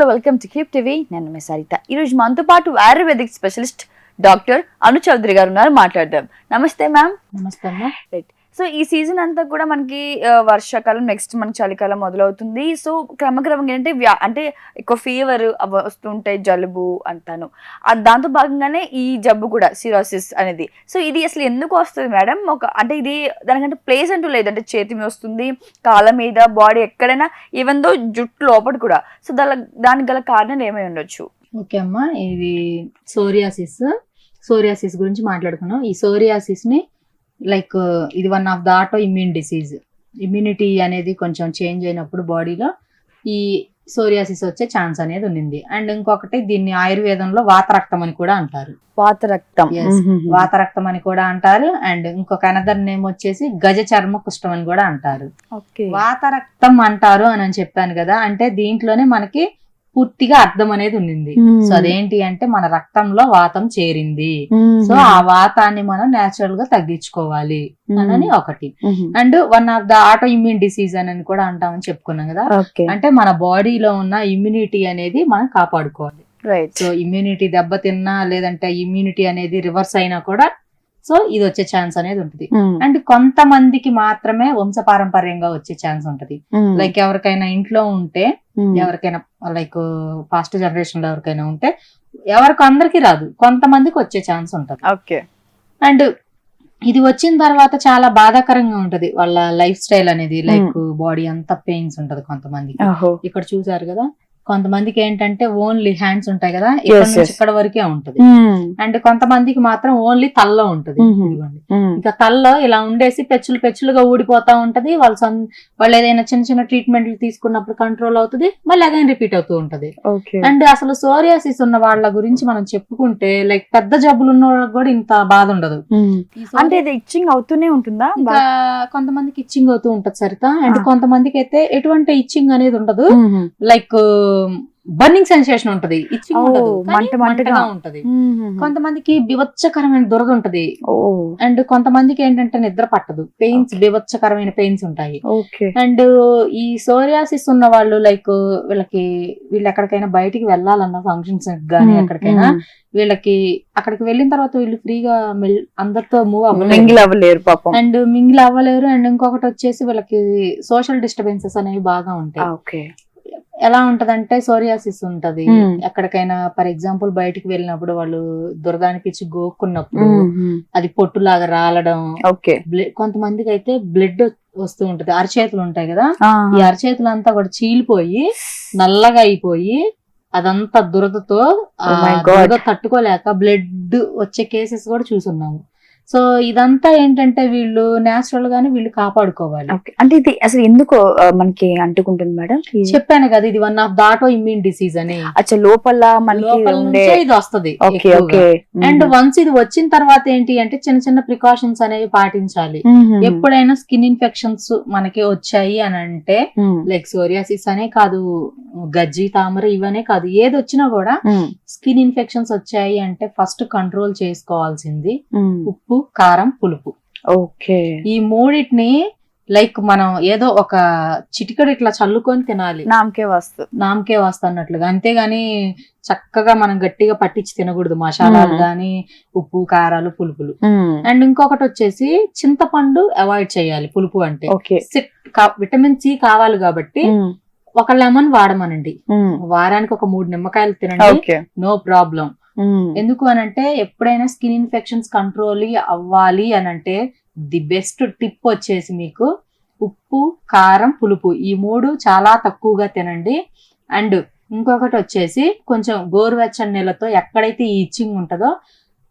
Hello welcome to keep TV. నేను మీ సరిత. ఈ రోజు మనతో పాటు ayurvedic specialist doctor Anu Chowdary గారు ఉన్నారు. మాట్లాడదాం. నమస్తే మ్యామ్. నమస్తే అమ్మా. సో ఈ సీజన్ అంతా కూడా మనకి వర్షాకాలం నెక్స్ట్ మనకి చలికాలం మొదలవుతుంది. సో క్రమక్రమంగా ఏంటంటే వ్యా అంటే ఎక్కువ ఫీవర్ వస్తుంటాయి జలుబు అంతాను. దాంతో భాగంగానే ఈ జబ్బు కూడా సిరోసిస్ అనేది. సో ఇది అసలు ఎందుకు వస్తుంది మేడం? ఒక అంటే ఇది దానికంటే ప్లేస్ అంటూ లేదు. అంటే చేతి మీద వస్తుంది కాళ్ళ మీద బాడీ ఎక్కడైనా ఈవెన్ దో జుట్టు లోపల కూడా. సో దాని దానికి గల కారణాలు ఏమై ఉండొచ్చు? ఓకే అమ్మా ఇది సోరియాసిస్. సోరియాసిస్ గురించి మాట్లాడుకున్నాం. ఈ సోరియాసిస్ని లైక్ ఇది one of the autoimmune disease. Immunity అనేది కొంచెం చేంజ్ అయినప్పుడు బాడీలో ఈ సోరియాసిస్ వచ్చే ఛాన్స్ అనేది ఉండింది. అండ్ ఇంకొకటి దీన్ని ఆయుర్వేదంలో వాతరక్తం అని కూడా అంటారు. వాత రక్తం Yes. వాతరక్తం అని కూడా అంటారు. అండ్ ఇంకొక అనదర్ నేమ్ వచ్చేసి గజ చర్మ కుష్టం అని కూడా అంటారు. ఓకే. వాతరక్తం అంటారు అని చెప్పాను కదా అంటే దీంట్లోనే మనకి పూర్తిగా అర్థం అనేది ఉండింది. సో అదేంటి అంటే మన రక్తంలో వాతం చేరింది. సో ఆ వాతాన్ని మనం నేచురల్గా తగ్గించుకోవాలి అని ఒకటి. And one of the autoimmune disease అని కూడా అంటామని చెప్పుకున్నాం కదా. అంటే మన బాడీలో ఉన్న ఇమ్యూనిటీ అనేది మనం కాపాడుకోవాలి. రైట్ సో ఇమ్యూనిటీ దెబ్బతిన్నా లేదంటే ఇమ్యూనిటీ అనేది రివర్స్ అయినా కూడా సో ఇది వచ్చే ఛాన్స్ అనేది ఉంటుంది. అండ్ కొంతమందికి మాత్రమే వంశపారంపర్యంగా వచ్చే ఛాన్స్ ఉంటది. లైక్ ఎవరికైనా ఇంట్లో ఉంటే ఎవరికైనా లైక్ పాస్ట్ జనరేషన్లో ఎవరికైనా ఉంటే ఎవరికి అందరికి రాదు. కొంతమందికి వచ్చే ఛాన్స్ ఉంటది. ఓకే. అండ్ ఇది వచ్చిన తర్వాత చాలా బాధాకరంగా ఉంటది. వాళ్ళ లైఫ్ స్టైల్ అనేది లైక్ బాడీ అంతా పెయిన్స్ ఉంటది కొంతమందికి. ఓహో. ఇక్కడ చూసారు కదా కొంతమందికి ఏంటంటే ఓన్లీ హ్యాండ్స్ ఉంటాయి కదా ఇక్కడ నుంచి. ఇక్కడ వరకే ఉంటది. అండ్ కొంతమందికి మాత్రం ఓన్లీ తల్లో ఉంటది. Mhm. ఇదిగోండి. ఇంకా తల్లో ఇలా ఉండేసి పెచ్చులు పెచ్చులుగా ఊడిపోతా ఉంటది. వాళ్ళు వాళ్ళు ఏదైనా చిన్న చిన్న ట్రీట్మెంట్లు తీసుకున్నప్పుడు కంట్రోల్ అవుతుంది. మళ్ళీ అగైన్ రిపీట్ అవుతూ ఉంటది. అండ్ అసలు సోరియాసిస్ ఉన్న వాళ్ళ గురించి మనం చెప్పుకుంటే లైక్ పెద్ద జబ్బులు ఉన్న వాళ్ళకి కూడా ఇంత బాధ ఉండదు. అంటే ఇది ఇచ్చింగ్ అవుతూనే ఉంటుందా? కొంతమందికి ఇచ్చింగ్ అవుతూ ఉంటది సరిత. అండ్ ఆ. కొంతమందికి అయితే ఎటువంటి ఇచ్చింగ్ అనేది ఉండదు. లైక్ బర్నింగ్ సెన్సేషన్ ఉంటది. ఇచ్చింగ్ ఉండదు. మంట మంటగా. ఉంటది. కొంతమందికి బివచ్చకరమైన దురద ఉంటది. అండ్ కొంతమందికి ఏంటంటే నిద్ర పట్టదు. పెయిన్స్ బివచ్చకరమైన పెయిన్స్ ఉంటాయి. ఓకే. అండ్ ఈ సోరియాసిస్ ఉన్న వాళ్ళు లైక్ వీళ్ళకి వీళ్ళు ఎక్కడికైనా బయటికి వెళ్ళాలన్న ఫంక్షన్స్ గానీ ఎక్కడికైనా వీళ్ళకి అక్కడికి వెళ్ళిన తర్వాత వీళ్ళు ఫ్రీగా అందరితో మూవ్ అవ్వలేరు. మింగిల్ అవ్వలేరు పాపం. అండ్ మింగిల్ అవ్వలేరు అండ్ ఇంకొకటి వచ్చేసి వీళ్ళకి సోషల్ డిస్టర్బెన్సెస్ అనేవి బాగా ఉంటాయి. ఓకే. ఎలా ఉంటదంటే సోరియాసిస్ ఉంటది. ఎక్కడికైనా ఫర్ ఎగ్జాంపుల్ బయటికి వెళ్ళినప్పుడు వాళ్ళు దురద అనిపించి గోక్కున్నప్పుడు అది పొట్టులాగా రాలడం. కొంతమందికి అయితే బ్లడ్ వస్తూ ఉంటది. అరచేతులు ఉంటాయి కదా? ఈ అరచేతులు అంతా కూడా చీలిపోయి నల్లగా అయిపోయి అదంతా దురదతో Oh తట్టుకోలేక బ్లడ్ వచ్చే కేసెస్ కూడా చూసున్నాము. సో ఇదంతా ఏంటంటే వీళ్ళు నేచురల్ గానే వీళ్ళు కాపాడుకోవాలి. అంటే ఇది అసలు ఎందుకు మనకి అంటుకుంటుంది మేడం? చెప్పాను కదా ఇది one of the autoimmune disease అని. అచ్చా లోపల ఇది వస్తది అండ్ వన్స్ ఇది వచ్చిన తర్వాత ఏంటి అంటే చిన్న చిన్న ప్రికాషన్స్ అనేవి పాటించాలి. ఎప్పుడైనా స్కిన్ ఇన్ఫెక్షన్స్ మనకి వచ్చాయి అని అంటే లైక్ సోరియాసిస్ అనే కాదు గజ్జి తామర ఇవనే కాదు ఏది వచ్చినా కూడా స్కిన్ ఇన్ఫెక్షన్స్ వచ్చాయి అంటే ఫస్ట్ కంట్రోల్ చేసుకోవాల్సింది. ఉప్పు కారం పులుపు. ఓకే. ఈ మూడిటిని లైక్ మనం ఏదో ఒక చిటికడు ఇట్లా చల్లుకొని తినాలి. నామకే వస్తు. నామకే వస్తున్నట్లుగా అంతేగాని చక్కగా మనం గట్టిగా పట్టించి తినకూడదు మసాలాలు. గాని ఉప్పు కారాలు పులుపులు. అండ్ ఇంకొకటి వచ్చేసి చింతపండు అవాయిడ్ చేయాలి పులుపు అంటే. విటమిన్ సి కావాలి కాబట్టి ఒక లెమన్ వాడమనండి. వారానికి ఒక మూడు నిమ్మకాయలు తినండి. No problem. Hmm. ఎందుకు అని అంటే ఎప్పుడైనా స్కిన్ ఇన్ఫెక్షన్స్ కంట్రోల్ అవ్వాలి అని అంటే ది బెస్ట్ టిప్ వచ్చేసి మీకు ఉప్పు కారం పులుపు ఈ మూడు చాలా తక్కువగా తినండి. అండ్ ఇంకొకటి వచ్చేసి కొంచెం గోరువెచ్చని నీళ్ళతో ఎక్కడైతే ఈ ఇచ్చింగ్ ఉంటుందో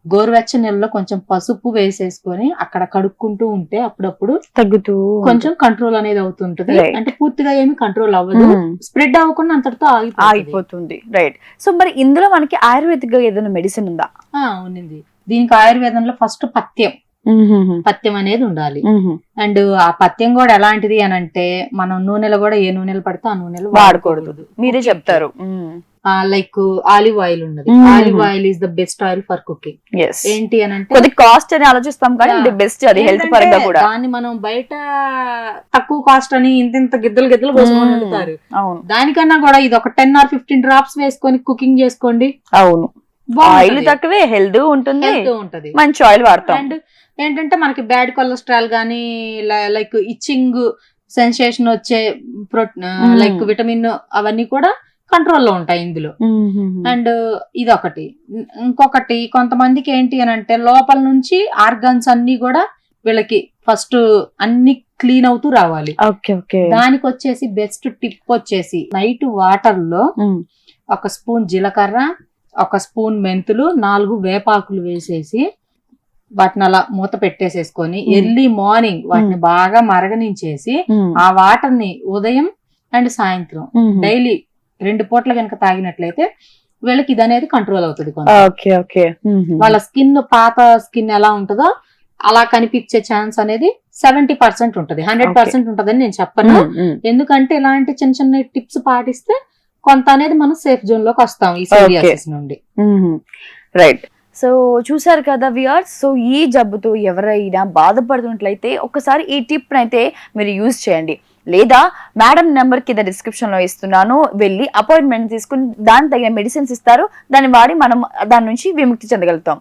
గోరువెచ్చని నీళ్ళలో కొంచెం పసుపు వేసేసుకొని అక్కడ కడుక్కుంటూ ఉంటే అప్పుడప్పుడు తగ్గుతూ కొంచెం కంట్రోల్ అనేది అవుతుంటది. అంటే పూర్తిగా ఏమి కంట్రోల్ అవ్వదు. స్ప్రెడ్ అవ్వకుండా అంతటితో ఆగిపోతుంది. రైట్ సో మరి ఇందులో మనకి ఆయుర్వేదిక్గా ఏదైనా మెడిసిన్ ఉందా? ఉన్నింది దీనికి ఆయుర్వేదంలో ఫస్ట్ పథ్యం. పథ్యం అనేది ఉండాలి. అండ్ ఆ పథ్యం కూడా ఎలాంటిది అని అంటే మనం నూనెలు కూడా ఏ నూనెలు పడితే ఆ నూనెలు వాడకూడదు. మీరే చెప్తారు. మ్మ్. లైక్ ఆలివ్ ఆయిల్ ఉన్నది. Olive oil is the best oil for cooking ఏంటి అని అంటే కొద్ది కాస్ట్ అని ఆలోచిస్తాం కానీ. ది బెస్ట్ అది హెల్త్ పరంగా కూడా. దాన్ని మనం బయట తక్కువ కాస్ట్ అని ఇంత ఇంత గిద్దలు గిద్దలు పోసుకొని అవును. దానికన్నా కూడా ఇది ఒక టెన్ ఆర్ ఫిఫ్టీన్ డ్రాప్స్ వేసుకొని కుకింగ్ చేసుకోండి. అవును. ఆయిల్ తక్కువే హెల్త్ ఉంటుంది. ఉంటది. మంచి ఆయిల్ వాడతాం. అండ్ ఏంటంటే మనకి బ్యాడ్ కొలెస్ట్రాల్ గానీ లైక్ ఇచ్చింగ్ సెన్సేషన్ వచ్చే Mm. లైక్ విటమిన్ అవన్నీ కూడా కంట్రోల్లో ఉంటాయి ఇందులో. అండ్ ఇది ఒకటి ఇంకొకటి కొంతమందికి ఏంటి అని అంటే లోపల నుంచి ఆర్గన్స్ అన్ని కూడా వీళ్ళకి ఫస్ట్ అన్ని క్లీన్ అవుతూ రావాలి. Okay okay. దానికి వచ్చేసి బెస్ట్ టిప్ వచ్చేసి నైట్ వాటర్లో ఒక స్పూన్ జీలకర్ర ఒక స్పూన్ మెంతులు నాలుగు వేపాకులు వేసేసి వాటిని అలా మూత పెట్టేసేసుకొని. ఎర్లీ మార్నింగ్ వాటిని బాగా మరగనించేసి ఆ వాటర్ని ఉదయం అండ్ సాయంత్రం డైలీ రెండు పూట్ల కనుక తాగినట్లయితే వీళ్ళకి ఇది అనేది కంట్రోల్ అవుతుంది కొంత. Okay okay. వాళ్ళ స్కిన్ పాత స్కిన్ ఎలా ఉంటుందో అలా కనిపించే ఛాన్స్ అనేది సెవెంటీ పర్సెంట్ ఉంటది. హండ్రెడ్ పర్సెంట్ ఉంటదని నేను చెప్పను. ఎందుకంటే ఇలాంటి చిన్న చిన్న టిప్స్ పాటిస్తే కొంత అనేది మనం సేఫ్ జోన్లోకి వస్తాం ఈ సోరియాసిస్ నుండి. రైట్. సో చూసారు కదా వియర్స్ సో ఈ జబ్బుతో ఎవరైనా బాధపడుతున్నట్లయితే ఒకసారి ఈ టిప్ అయితే మీరు యూజ్ చేయండి. లేదా మేడం నెంబర్ కింద డిస్క్రిప్షన్లో ఇస్తున్నాను వెళ్ళి అపాయింట్మెంట్ తీసుకుని దాని తగిన మెడిసిన్స్ ఇస్తారు దాన్ని వాడి మనం దాని నుంచి విముక్తి చెందగలుగుతాం.